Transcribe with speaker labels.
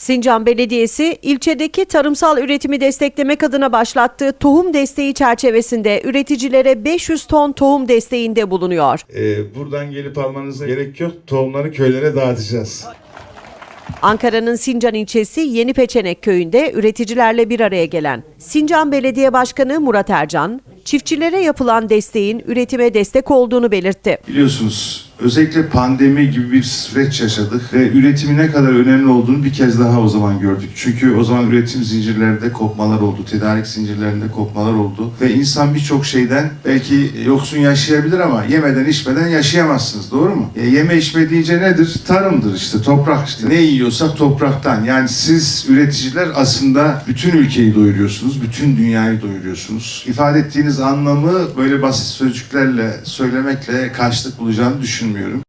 Speaker 1: Sincan Belediyesi ilçedeki tarımsal üretimi desteklemek adına başlattığı tohum desteği çerçevesinde üreticilere 500 ton tohum desteğinde bulunuyor.
Speaker 2: Ee, buradan gelip almanıza gerek yok. Tohumları köylere dağıtacağız.
Speaker 1: Ankara'nın Sincan ilçesi Yeni Peçenek köyünde üreticilerle bir araya gelen Sincan Belediye Başkanı Murat Ercan, çiftçilere yapılan desteğin üretime destek olduğunu belirtti.
Speaker 3: Biliyorsunuz özellikle pandemi gibi bir süreç yaşadık ve üretimin ne kadar önemli olduğunu bir kez daha o zaman gördük. Çünkü o zaman üretim zincirlerinde kopmalar oldu, tedarik zincirlerinde kopmalar oldu ve insan birçok şeyden belki yoksun yaşayabilir ama yemeden içmeden yaşayamazsınız doğru mu? E, yeme içme deyince nedir? Tarımdır işte, toprak işte. Ne yiyorsak topraktan. Yani siz üreticiler aslında bütün ülkeyi doyuruyorsunuz, bütün dünyayı doyuruyorsunuz. İfade ettiğiniz anlamı böyle basit sözcüklerle söylemekle karşılık bulacağını düşünmüyorum.